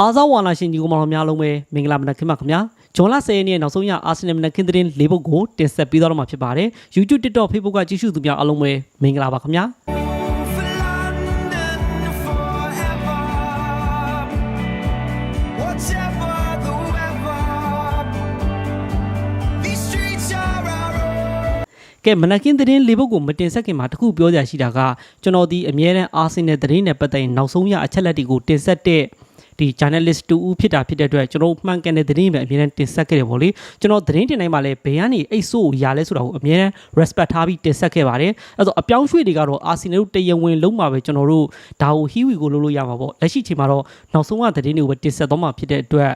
အားစားဝါနာရှင်ကြီးကိုမောင်များလုံးပဲမင်္ဂလာမနက်ခင်းပါခင်ဗျာဂျွန်လ10ရက်နေ့နောက်ဆုံးရအာဆင်နယ်မနက်ခင်းသတင်း၄ပုဒ်ကိုတင်ဆက်ပေးသွားတော့မှာဖြစ်ပါတယ် YouTube TikTok Facebook ကကြည့်ရှုသူများအားလုံးပဲမင်္ဂလာပါခင်ဗျာ For London forever. Whatever the weather, these streets are our own. ကဲမနက်ခင်းသတင်း၄ပုဒ်ကိုမတင်ဆက်ခင်မှာတခုပြောကြရရှိတာကကျွန်တော်ဒီအမြဲတမ်းအာဆင်နယ်သတင်းနဲ့ပတ်သက်ရင်နောက်ဆုံးရအချက်လက်တွေကိုတင်ဆက်တဲ့ ဒီ journalist တူဦးဖြစ်တာဖြစ်တဲ့အတွက်ကျွန်တော်မှန်ကန်တဲ့သတင်းပဲအမြဲတမ်းတင်ဆက်ခဲ့တယ်ပေါ့လေကျွန်တော်သတင်းတင်တိုင်းမှာလည်းဘယ်ကနေအိတ်ဆိုးကိုရလဲဆိုတာကိုအမြဲတမ်း respect ထားပြီးတင်ဆက်ခဲ့ပါတယ်အဲဆိုအပြောင်းရွှေ့တွေကတော့အာဆင်နယ်တို့တရားဝင်လုံးမှာပဲကျွန်တော်တို့ဒါကိုဟီဝီကိုလုပ်လို့ရမှာပေါ့လက်ရှိချိန်မှာတော့နောက်ဆုံးကသတင်းတွေကိုပဲတင်ဆက်တော့မှာဖြစ်တဲ့အတွက်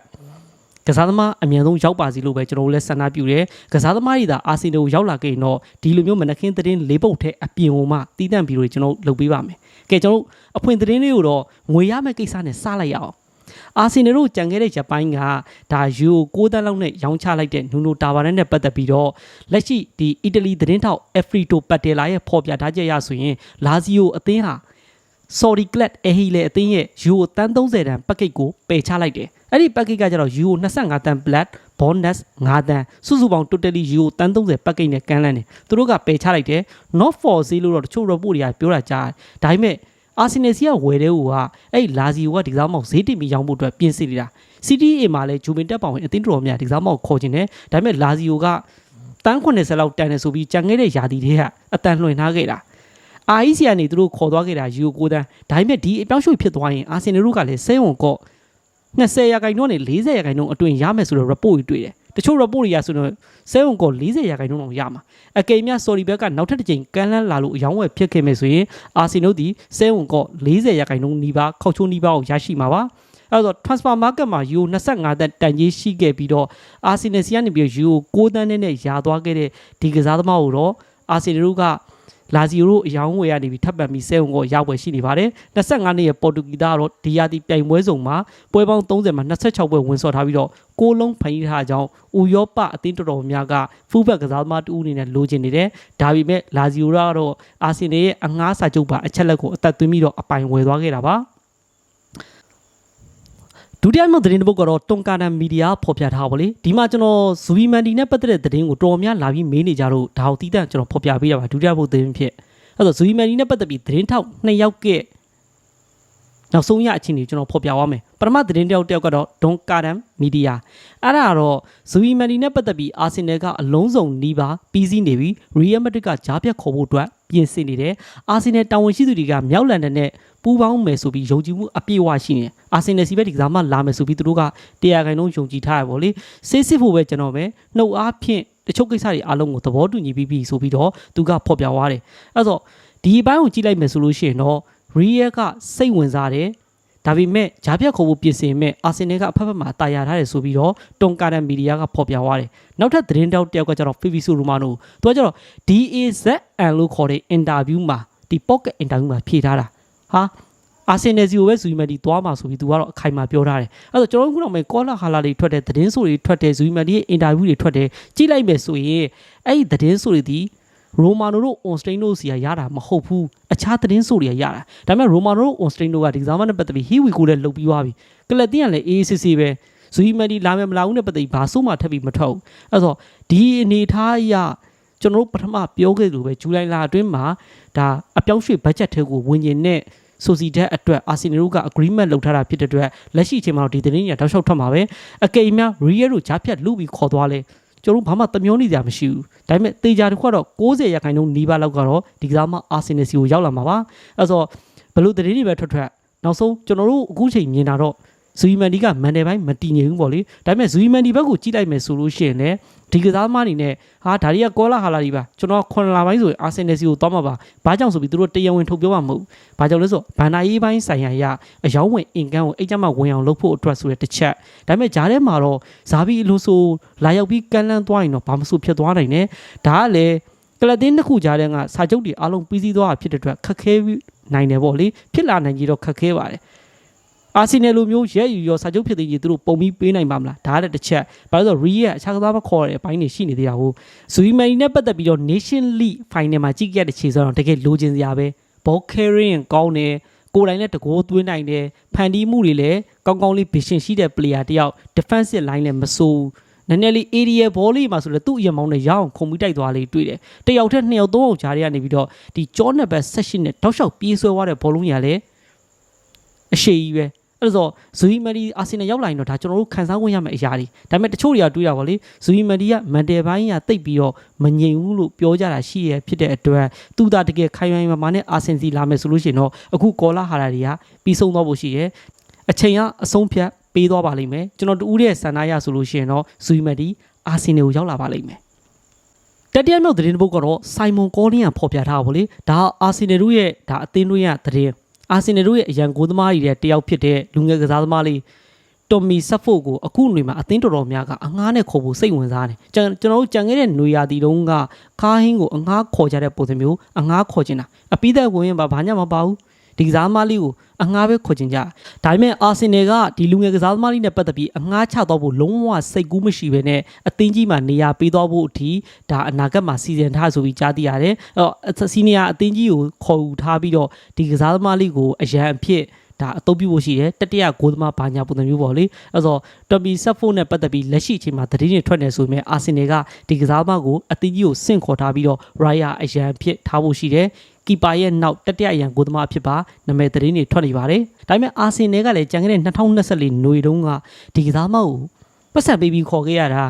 ကစားသမားအမြန်ဆုံးရောက်ပါစီလို့ပဲကျွန်တော်တို့လည်းဆန္ဒပြုတယ်ကစားသမားတွေသာအာဆင်နယ်ကိုရောက်လာခဲ့ရင်တော့ဒီလိုမျိုးမနက်ခင်းသတင်းလေးပုတ်ထဲအပြင်ကိုမှတီးတန့်ပြီးတော့ကျွန်တော်တို့လုပ်ပေးပါမယ်ကဲကျွန်တော်တို့အဖွင့်သတင်းလေးကိုတော့ငွေရမယ့်ကိစ္စနဲ့စလိုက်ရအောင် အာဆင်နယ်တို့ကြံခဲ့တဲ့ဂျပန်ကဒါယူကို6တန်းလောက်နဲ့ရောင်းချလိုက်တဲ့နူနိုတာဘာနဲ့နဲ့ပတ်သက်ပြီးတော့လက်ရှိဒီအီတလီသတင်းထောက်အဖရီတိုပတ်တယ်လာရဲ့ဖော်ပြထားချက်ရဆိုရင်လာဇီယိုအသင်းဟာ sorry glad အဟီလေအသင်းရဲ့ယူကိုတန်း30တန်ပက်ကစ်ကိုပယ်ချလိုက်တယ်အဲ့ဒီပက်ကစ်ကကျတော့ယူကို25တန် black bonus 5တန်စုစုပေါင်း totally ယူကိုတန်း30ပက်ကစ်နဲ့ကမ်းလန်းတယ်သူတို့ကပယ်ချလိုက်တယ် not for sale လို့တော့တချို့ report တွေကပြောတာကြားတယ်ဒါပေမဲ့ အာဆင်နယ်စီကဝယ်တဲ့ဟိုကအဲ့လာဇီယိုကဒီကစားမောက်ဈေးတင်ပြီးရောင်းဖို့အတွက်ပြင်ဆင်နေတာ CTA မှာလည်းဂျူမင်တက်ပောင်ဝင်အသင်းတော်များဒီကစားမောက်ခေါ်ခြင်းတယ်ဒါပေမဲ့လာဇီယိုကတန်း80လောက်တန်တယ်ဆိုပြီးကြံခဲ့တဲ့ယာတီတွေကအတန်လွှင့်ထားခဲ့တာ REC ကနေသူတို့ခေါ်သွားခဲ့တာယူကိုတန်းဒါပေမဲ့ဒီအပြောင်းရွှေ့ဖြစ်သွားရင်အာဆင်နယ်တို့ကလည်းစိတ်ဝင်ကော့20ရာခိုင်နှုန်းနဲ့40ရာခိုင်နှုန်းအတွင်းရမယ်ဆိုတော့ report တွေတွေ့တယ် တချို့ report တွေကဆိုတော့စိတ်ဝင်ကော့40ရာခိုင်နှုန်းလောက်ရမှာအကိမ်မြဆော်ရီဘက်ကနောက်ထပ်တစ်ချိန်ကမ်းလှမ်းလာလို့အယောင်းဝယ်ဖြစ်ခဲ့မယ်ဆိုရင်အာဆင်တို့ဒီစိတ်ဝင်ကော့40ရာခိုင်နှုန်းနီးပါးခောက်ချိုးနီးပါးကိုရရှိမှာပါအဲ့တော့ transfer market မှာ euro 25တန်တန်ကြီးရှိခဲ့ပြီးတော့ Arsenal စီကနေပြီးတော့ euro 6တန်းနဲ့ရာသွားခဲ့တဲ့ဒီကစားသမားကိုတော့ Arsenal တို့က လာဇီယိုတို့အယောင်းဝယ်ရနေပြီးထပ်ပံပြီးဆဲုံကိုရောက်ွယ်ရှိနေပါတယ်25နှစ်ရဲ့ပေါ်တူဂီသားကတော့ဒီယာတီပြိုင်ပွဲစုံမှာပွဲပေါင်း30မှာ26ပွဲဝင်ဆော့ထားပြီးတော့ကိုးလုံးဖန်ကြီးထားကြောင်းဥရောပအသင်းတော်တော်များကဖူးဘက်ကစားသမားတူအနေနဲ့လိုချင်နေတယ်ဒါပေမဲ့လာဇီယိုကတော့အာဆင်နယ်ရဲ့အငှားစာချုပ်ပါအချက်လက်ကိုအသက်သွင်းပြီးတော့အပိုင်ဝယ်သွားခဲ့တာပါ ဒုတိယမြောက်သတင်းတစ်ပုဒ်ကတော့တွန်ကာတန်မီဒီယာဖော်ပြထားပါလေဒီမှာကျွန်တော်ဇူဘီမန်ဒီနဲ့ပတ်သက်တဲ့သတင်းကိုတော်တော်များလာပြီးမေးနေကြတော့ဒါကိုတီးတန့်ကျွန်တော်ဖော်ပြပေးတာပါဒုတိယဘုတ်သတင်းဖြစ်အဲ့တော့ဇူဘီမန်ဒီနဲ့ပတ်သက်ပြီးသတင်းထောက်နှစ်ယောက်က နောက်ဆုံးရအချင်းတွေကျွန်တော်ဖော်ပြသွားမယ်ပထမသတင်းတစ်ယောက်တစ်ယောက်ကတော့ဒွန်ကာတန်မီဒီယာအဲ့ဒါကတော့ဇူဘီမန်ဒီနဲ့ပတ်သက်ပြီးအာဆင်နယ်ကအလုံးစုံနီးပါးပြီးစီးနေပြီးရီယယ်မက်ဒရစ်ကကြားပြတ်ခေါ်ဖို့အတွက်ပြင်ဆင်နေတယ်အာဆင်နယ်တာဝန်ရှိသူတွေကမြောက်လန်ဒန်နဲ့ပူးပေါင်းမယ်ဆိုပြီးယုံကြည်မှုအပြည့်အဝရှိနေတယ်အာဆင်နယ်စီဘက်ဒီကစားမလာမယ်ဆိုပြီးသူတို့ကတရားခိုင်နှုန်းယုံကြည်ထားရပါလေဆေးစစ်ဖို့ပဲကျွန်တော်ပဲနှုတ်အားဖြင့်တချို့ကိစ္စတွေအားလုံးကိုသဘောတူညီပြီးပြီဆိုပြီးတော့သူကဖော်ပြသွားတယ်အဲ့တော့ဒီဘိုင်းကိုကြည့်လိုက်မယ်ဆိုလို့ရှိရင်တော့ ရီယယ်ကစိတ်ဝင်စားတယ်ဒါပေမဲ့ဂျာပြတ်ခေါ်ဖို့ပြင်ဆင်မဲ့အာဆင်နယ်ကအဖက်ဖက်မှာတာယာထားတယ်ဆိုပြီးတော့တွန်ကာဒန်မီဒီယာကဖော်ပြသွားတယ်နောက်ထပ်သတင်းတောက်တစ်ယောက်ကကျတော့ဖီဖီဆူရူမာနိုသူကကျတော့ DAZN လို့ခေါ်တဲ့အင်တာဗျူးမှာဒီ pocket interview မှာဖြေထားတာဟာအာဆင်နယ်စီကိုပဲဇူမန်ဒီသွားမှာဆိုပြီးသူကတော့အခိုင်အမာပြောထားတယ်အဲ့တော့ကျွန်တော်တို့ခုနောက်မဲ့ကောလာဟာလာတွေထွက်တဲ့သတင်းဆိုတွေထွက်တဲ့ဇူမန်ဒီရဲ့အင်တာဗျူးတွေထွက်တယ်ကြည့်လိုက်မယ်ဆိုရင်အဲ့ဒီသတင်းဆိုတွေဒီရိုမာနိုတို့အွန်စတိန်တို့စီကရတာမဟုတ်ဘူးအ ခြားသတင်းဆိုတွေကရတာဒါပေမဲ့ရိုမာနိုတို့အွန်စတိန်တို့ကဒီကစားမနဲ့ပတ်သက်ပြီးဟီဝီကိုလည်းလှုပ်ပြီးသွားပြီကလပ်တင်ကလည်းအေးအေးဆေးဆေးပဲဇူမန်ဒီလာမယ်မလာဘူးနဲ့ပတ်သက်ပြီးဘာစိုးမှထပ်ပြီးမထုတ်ဘူးအဲ့တော့ဒီအနေထားအရကျွန်တော်တို့ပထမပြောခဲ့လို့ပဲဇူလိုင်လအတွင်းမှာဒါအပြောင်းရွှေ့ဘတ်ဂျက်ထဲကိုဝင်ရင်နဲ့ဆိုစီတက်အတွက်အာဆင်နယ်တို့က agreement လုပ်ထားတာဖြစ်တဲ့အတွက်လက်ရှိအချိန်မှာတော့ဒီသတင်းကြီးတောက်လျှောက်ထွက်မှာပဲအကိမ်များ real တို့ဂျားဖြတ်လူပြီးခေါ်သွားလဲ ကျွန်တော်တို့ဘာမှတမျောနေကြမရှိဘူးဒါပေမဲ့တေချာတစ်ခုကတော့60ရာခိုင်နှုန်းနီးပါးလောက်ကတော့ဒီကစားမအာဆင်နယ်စီကိုရောက်လာမှာပါအဲဆိုဘလို့သတင်းတွေပဲထွက်ထွက်နောက်ဆုံးကျွန်တော်တို့အခုချိန်မြင်တာတော့ ဇူီမန်ဒီကမန်တယ်ပိုင်းမတည်ငြိမ်ဘူးပေါ့လေဒါပေမဲ့ဇူီမန်ဒီဘက်ကိုကြည့်လိုက်မယ်ဆိုလို့ရှိရင်လည်းဒီကစားသမားအနေနဲ့ဟာဒါတွေကကောလာဟာလာတွေပါကျွန်တော်ခွန်လာပိုင်းဆိုရင်အာဆင်နယ်စီကိုသွားမှာပါဘာကြောင့်ဆိုပြီးသူတို့တရားဝင်ထုတ်ပြောမှာမဟုတ်ဘာကြောင့်လဲဆိုဘန်နာရေးပိုင်းဆိုင်ရာအရအယောင်းဝင်အင်ကန်ကိုအိတ်ကြမှာဝင်အောင်လုပ်ဖို့အတွက်ဆိုတဲ့တစ်ချက်ဒါပေမဲ့ဂျားထဲမှာတော့ဇာဘီအလိုဆိုလာရောက်ပြီးကန်လန်းသွားရင်တော့ဘာမှမဆိုဖြစ်သွားနိုင်တယ်ဒါကလည်းကလပ်တင်းတစ်ခုကြားတဲ့ကစာချုပ်တွေအားလုံးပြီးစီးသွားတာဖြစ်တဲ့အတွက်ခက်ခဲနိုင်တယ်ပေါ့လေဖြစ်လာနိုင်ကြီးတော့ခက်ခဲပါတယ် အာဆီနယ်လိုမျိုးရဲယူရောစာချုပ်ဖြစ်သေးကြီးသူတို့ပုံပြီးပေးနိုင်ပါမလားဒါကလည်းတစ်ချက်ဘာလို့လဲဆိုတော့ရီရဲ့အခြားကစားမခေါ်တဲ့အပိုင်းတွေရှိနေသေးတာကိုဇူီမန်နဲ့ပတ်သက်ပြီးတော့ Nation League Final မှာကြည့်ခဲ့တဲ့ခြေစွမ်းတော့တကယ်လိုချင်စရာပဲ ball carrying ကောင်းတယ်ကိုယ်တိုင်လည်းတကိုးသွင်းနိုင်တယ်ဖန်တီးမှုတွေလည်းကောင်းကောင်းလေး vision ရှိတဲ့ player တယောက် defensive line လည်းမဆိုးဘူးနည်းနည်းလေး area ball လေးမှာဆိုလည်းသူ့အရင်မောင်းနဲ့ရအောင်ခုံပြီးတိုက်သွားလေးတွေ့တယ်တယောက်ထက်နှစ်ယောက်သုံးယောက်ကြားထဲကနေပြီးတော့ဒီကြောနက်ဘက် section နဲ့တောက်လျှောက်ပြေးဆွဲသွားတဲ့ဘောလုံးကြီးကလည်းအရှိကြီးပဲ အဲ့ဒါဆိုဇူဟီမဒီအာဆင်နယ်ရောက်လာရင်တော့ဒါကျွန်တော်တို့ခန်းစားဝင်ရမယ့်အရာတွေဒါပေမဲ့တချို့တွေကတွေးတာပါလေဇူဟီမဒီကမန်တယ်ပိုင်းကတိတ်ပြီးတော့မငြိမ်ဘူးလို့ပြောကြတာရှိရဖြစ်တဲ့အတွက်သူသာတကယ်ခိုင်ခိုင်မာမာနဲ့အာဆင်စီလာမယ်ဆိုလို့ရှိရင်တော့အခုကောလာဟာရာတွေကပြီးဆုံးသွားဖို့ရှိရဲအချိန်ကအဆုံးဖြတ်ပေးသွားပါလိမ့်မယ်ကျွန်တော်တူးတဲ့ဆန္ဒရဆိုလို့ရှိရင်တော့ဇူဟီမဒီအာဆင်နယ်ကိုရောက်လာပါလိမ့်မယ်တတိယမြောက်သတင်းတစ်ပုဒ်ကတော့စိုင်မွန်ကောလင်းကဖော်ပြထားပါဗေလေဒါအာဆင်နယ်တို့ရဲ့ဒါအသင်းတို့ရဲ့သတင်း အာဆင်နယ်တို့ရဲ့အရန်ကိုသမားကြီးတဲ့တယောက်ဖြစ်တဲ့လူငယ်ကစားသမားလေးတော်မီဆက်ဖို့ကိုအခုຫນွေမှာအသင်းတော်တော်များကအငားနဲ့ခေါ်ဖို့စိတ်ဝင်စားတယ်ကျွန်ကျွန်တော်တို့ကြံခဲ့တဲ့ຫນွေရာသီတုန်းကခါဟင်းကိုအငားခေါ်ကြတဲ့ပုံစံမျိုးအငားခေါ်ချင်တာအပိသက်ဝင်ရင်ဘာဘာညမပါဘူး ဒီကစားသမားလေးကိုအငားပဲခေါ်ချင်ကြဒါပေမဲ့အာဆင်နယ်ကဒီလူငယ်ကစားသမားလေးနဲ့ပတ်သက်ပြီးအငားချတော့ဖို့လုံးဝစိတ်ကူးမရှိဘဲနဲ့အသင်းကြီးမှာနေရာပေးတော့ဖို့အထိဒါအနာဂတ်မှာစီစဉ်ထားဆိုပြီးကြားသိရတယ်အဲ့တော့စီနီယာအသင်းကြီးကိုခေါ်ယူထားပြီးတော့ဒီကစားသမားလေးကိုအရန်အဖြစ်ဒါအတုပ်ပြုဖို့ရှိတယ်တတိယဂိုးသမားဘာညာပုံစံမျိုးပေါ့လေအဲ့တော့တော်ပီဆက်ဖို့နဲ့ပတ်သက်ပြီးလက်ရှိအချိန်မှာသတင်းတွေထွက်နေဆိုပေမဲ့အာဆင်နယ်ကဒီကစားသမားကိုအသင်းကြီးကိုစင့်ခေါ်ထားပြီးတော့ရိုင်ယာအရန်ဖြစ်ထားဖို့ရှိတယ် ကီပါရဲ့နောက်တတိယအရန်ဂိုးသမားအဖြစ်ပါနာမည်သတင်းတွေထွက်နေပါတယ်ဒါပေမဲ့အာဆင်နယ်ကလည်းကြံခဲ့တဲ့2024ຫນွေတုန်းကဒီကစားသမားကိုပတ်ဆက်ပေးပြီးခေါ်ခဲ့ရတာ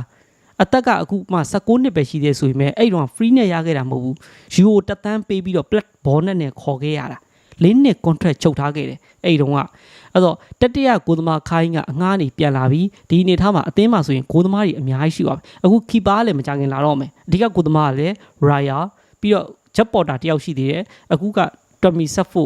အသက်ကအခုမှ16နှစ်ပဲရှိသေးဆိုပေမဲ့အဲ့တော့ free နဲ့ရခဲ့တာမဟုတ်ဘူးယူကိုတက်တန်းပေးပြီးတော့ black ball နဲ့ခေါ်ခဲ့ရတာလေးနှစ် contract ချုပ်ထားခဲ့တယ်အဲ့ဒီတုန်းကအဲ့တော့တတိယကိုသမားခိုင်းကအငားနေပြန်လာပြီးဒီအနေထားမှာအသင်းမှာဆိုရင်ကိုသမားတွေအများကြီးရှိပါပြီအခု keeper ကလည်းမကြခင်လာတော့မယ်အဓိကကိုသမားကလည်း Raya ပြီးတော့ jet porter တယောက်ရှိသေးတယ်အခုက Tommy Saffo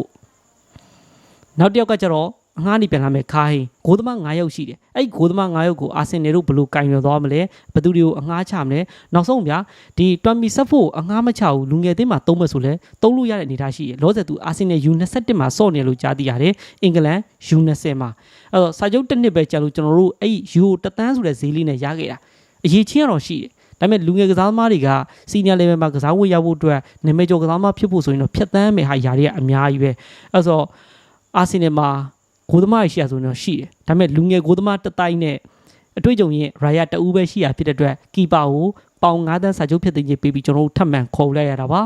နောက်တစ်ယောက်ကကျတော့အငားနေပြန်လာမယ်ခါဟင်းဂိုးသမား9ယောက်ရှိတယ်အဲ့ဒီဂိုးသမား9ယောက်ကိုအာဆင်နယ်တို့ဘယ်လိုကင်ရသွားမလဲဘယ်သူတွေကိုအငားချမလဲနောက်ဆုံးဗျာဒီတွမ်မီဆက်ဖို့အငားမချဘူးလူငယ်သင်းမှာသုံးမယ်ဆိုလဲသုံးလို့ရတဲ့အနေအထားရှိတယ်လောဆယ်သူအာဆင်နယ် U21 မှာစော့နေလို့ကြားသိရတယ်အင်္ဂလန် U20 မှာအဲ့တော့စာချုပ်တစ်နှစ်ပဲကြာလို့ကျွန်တော်တို့အဲ့ U တသန်းဆိုတဲ့ဈေးလေးနဲ့ရခဲ့တာအရေးချင်းကတော့ရှိတယ် ဒါပေမဲ့လူငယ်ကစားသမားတွေကစီနီယာ level မှာကစားဝတ်ရဖို့အတွက်နာမည်ကျော်ကစားသမားဖြစ်ဖို့ဆိုရင်တော့ဖြတ်သန်းမယ်ဟာຢာတွေကအများကြီးပဲအဲ့ဆိုအာဆင်နယ်မှာဂိုးသမားရှိရဆိုရင်တော့ရှိတယ်ဒါပေမဲ့လူငယ်ဂိုးသမားတစ်တိုင်းနဲ့အတွေ့အကြုံရင်ရာယာတအူးပဲရှိရဖြစ်တဲ့အတွက်ကီပါကိုပေါင်9တန်းစာချုပ်ဖြစ်တဲ့ကြီးပေးပြီးကျွန်တော်တို့ထပ်မံခေါ်လိုက်ရတာပါ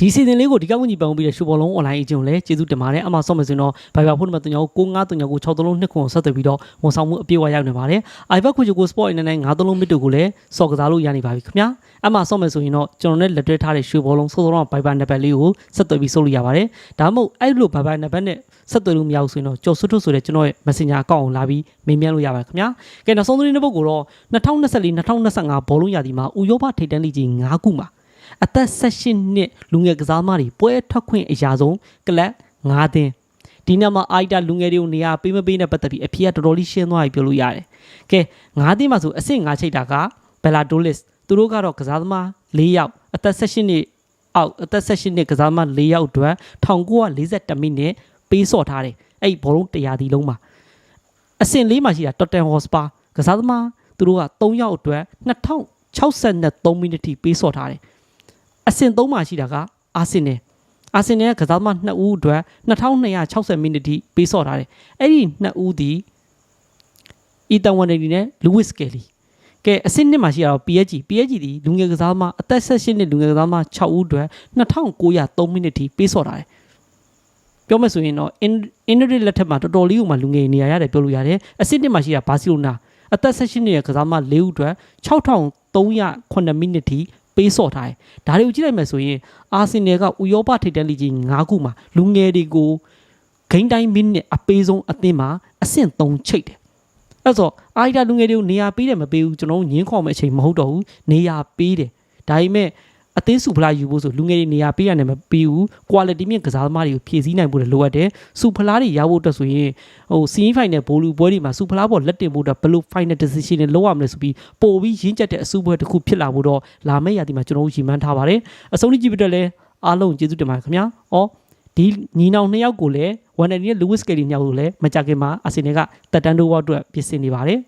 ဒီစီဇန်လေးကိုဒီကောက်ဝင်ကြီးပန်ပြီးတဲ့ရှူဘောလုံး online အကျုံလည်းကျေးဇူးတင်ပါတယ်အမှဆော့မယ်ဆိုရင်တော့ Viber ဖုန်းနံပါတ်39693963နှစ်ခွန်ဆက်သွယ်ပြီးတော့ဝန်ဆောင်မှုအပြည့်အဝရောက်နေပါတယ် iPad ခွေချိုကို Sport အနေနဲ့93မိနစ်ကိုလည်းစော်ကစားလို့ရနေပါပြီခင်ဗျာအမှဆော့မယ်ဆိုရင်တော့ကျွန်တော်နဲ့လက်တွဲထားတဲ့ရှူဘောလုံးစိုးစိုးတော့ Viber နံပါတ်လေးကိုဆက်သွယ်ပြီးဆိုလို့ရပါတယ်ဒါမှမဟုတ်အဲ့လို Viber နံပါတ်နဲ့ဆက်သွယ်လို့မရဘူးဆိုရင်တော့ကျော်စွတ်ထွတ်ဆိုတဲ့ကျွန်တော်ရဲ့ Messenger အကောင့်ကိုလာပြီးမေးမြန်းလို့ရပါတယ်ခင်ဗျာကဲနောက်ဆုံးသတင်းတစ်ပုဒ်ကိုတော့2024-2025ဘောလုံးရာသီမှာဥရောပထိပ်တန်းလိကြီး9ခုမှာ အသက်16နှစ်လူငယ်ကစားသမားတွေပွဲထွက်ခွင့်အရာဆုံးကလပ်9သင်းဒီနေ့မှာအိုက်တာလူငယ်တွေကိုနေရာပေးမပေးနဲ့ပတ်သက်ပြီးအဖေကတော်တော်လေးရှင်းသွားပြီပြောလို့ရတယ်။ကဲ9သင်းမှာဆိုအဆင့်9ချိတ်တာကဘယ်လာဒိုလစ်သူတို့ကတော့ကစားသမား4ယောက်အသက်16နှစ်အောက်အသက်16နှစ်ကစားသမား4ယောက်အတွက်1942မိနစ်ပေးစော့ထားတယ်။အဲ့ဘောလုံး100ဒီလုံးမှာအဆင့်4မှာရှိတာ Tottenham Hotspur ကစားသမားသူတို့က3ယောက်အတွက်2063မိနစ်ထိပေးစော့ထားတယ်။ အဆင့်3မှာရှိတာကအာဆင်နယ်အာဆင်နယ်ကကစားသမား2ဦးအတွက်2260မိနစ်ထိပေးစော့ထားတယ်။အဲ့ဒီ2ဦးဒီအီတန်ဝန်နီနဲ့လူးဝစ်ကယ်လီကဲအဆင့်1မှာရှိတာတော့ PSG PSG ဒီလူငယ်ကစားသမားအသက်16နှစ်လူငယ်ကစားသမား6ဦးအတွက်2903မိနစ်ထိပေးစော့ထားတယ်။ပြောမယ်ဆိုရင်တော့အင်ဒရီလက်ထက်မှာတော်တော်လေးကိုမှလူငယ်နေရာရတယ်ပြောလို့ရတယ်အဆင့်1မှာရှိတာဘာစီလိုနာအသက်16နှစ်ရဲ့ကစားသမား၄ဦးအတွက်6309မိနစ်ထိ ပေးစော့ထားတယ်။ဒါတွေကိုကြည့်လိုက်မယ်ဆိုရင်အာဆင်နယ်ကဥရောပထိပ်တန်းလီကြီး၅ခုမှာလူငယ်တွေကိုဂိမ်းတိုင်းမိနစ်အပေးဆုံးအသင်းမှာအဆင့်3ချိတ်တယ်။အဲ့ဆိုအာရီတာလူငယ်တွေကိုနေရာပေးတယ်မပေးဘူးကျွန်တော်တို့ညင်းခေါ်မယ့်အချိန်မဟုတ်တော့ဘူးနေရာပေးတယ်။ဒါပေမဲ့ အသင်းစုဖလားယူဖို့ဆိုလူငယ်တွေနေရာပေးရတယ်မပေးဘူး quality မြင့်ကစားသမားတွေကိုဖြည့်ဆည်းနိုင်ဖို့လည်းလိုအပ်တယ်စုဖလားတွေရဖို့အတွက်ဆိုရင်ဟို semi final ဘိုလူပွဲတွေမှာစုဖလားပေါ်လက်တင်ဖို့အတွက်ဘယ်လို final decision တွေလုပ်ရမလဲဆိုပြီးပို့ပြီးရင်းချက်တဲ့အစုပွဲတစ်ခုဖြစ်လာဖို့တော့လာမယ့်ရာသီမှာကျွန်တော်တို့ရည်မှန်းထားပါတယ်အဆုံးထိကြည့်ပြတဲ့လဲအားလုံးကျေးဇူးတင်ပါတယ်ခင်ဗျာဩဒီညီနောင်နှစ်ယောက်ကိုလည်းဝန်နယ်နဲ့ Lewis Kelly နှစ်ယောက်ကိုလည်းမကြခင်မှာအာဆင်နယ်ကတက်တန်းတိုးဝအတွက်ပြင်ဆင်နေပါတယ်